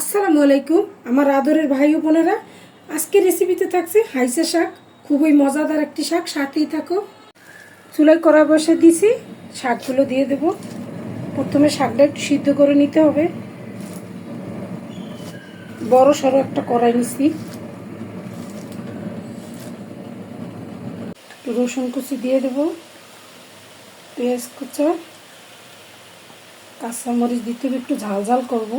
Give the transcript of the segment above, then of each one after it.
আসসালামু আলাইকুম, আমার আদরের ভাই ও বোনেরা। আজকে রেসিপিতে থাকছে হাইসা শাক। খুবই মজাদার একটি শাক, সাথেই থাকো। চুলায় কড়া বসে দিছি শাকগুলো দিয়ে দেব। প্রথমে শাকটা একটু সিদ্ধ করে নিতে হবে। বড় সড়ো একটা কড়াই নিছি। রসুন কুচি দিয়ে দেব, পেঁয়াজ কুচা, কাঁচামরিচ দিতে একটু ঝাল ঝাল করব।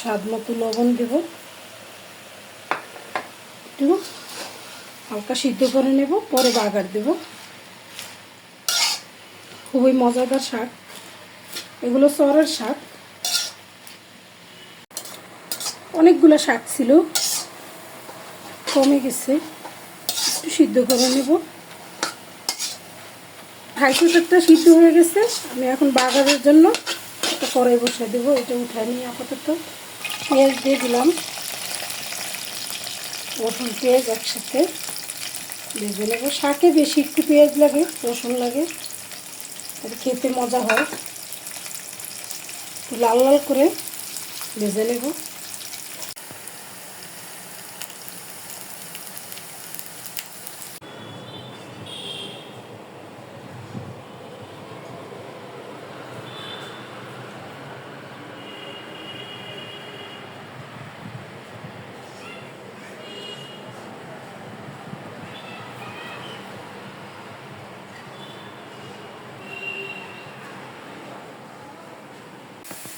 স্বাদ মতো লবণ দেব। একটু হালকা সিদ্ধ করে নেব, পরে বাগার দেব। খুবই মজাদার শাক। এগুলো চরের শাক। অনেকগুলো শাক ছিল। কমে গেছে। একটু সিদ্ধ করে নেব। হাইকো শাকটা সিদ্ধ হয়ে গেছে। আমি এখন বাগারের জন্য একটা কড়াই বসে দেবো। এটা উঠায় নিয়ে আপাতত। পেঁয়াজ দিয়ে দিলাম। রসুন, পেঁয়াজ একসাথে ভেজে নেব। শাকে বেশি একটু পেঁয়াজ লাগে, রসুন লাগে। খেতে মজা হয়। লাল লাল করে ভেজে নেব।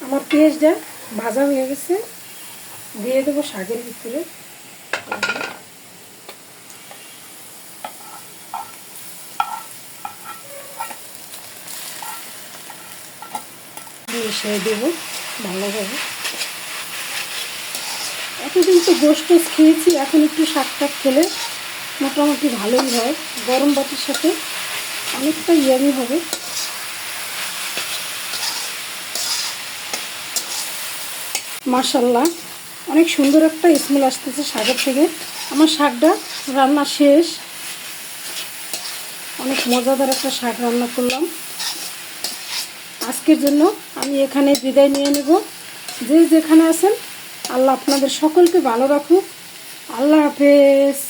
আমার পেঁয়াজটা ভাজা হয়ে গেছে, দিয়ে দেবো শাকের ভিতরে। মিশিয়ে দেবো ভালোভাবে। এতদিন তো গোষ্ঠ খেয়েছি, এখন একটু শাক টাক খেলে মোটামুটি ভালোই হয়। গরম ভাতের সাথে অনেকটা ইয়ামি হবে। মার্শাল্লাহ অনেক সুন্দর একটা স্মেল আসতেছে শাকের থেকে। আমার শাকটা রান্না শেষ। অনেক মজাদার একটা শাক রান্না করলাম। আজকের জন্য আমি এখানে বিদায় নিয়ে নেব। যে যেখানে আছেন, আল্লাহ আপনাদের সকলকে ভালো রাখুক। আল্লাহ হাফেজ।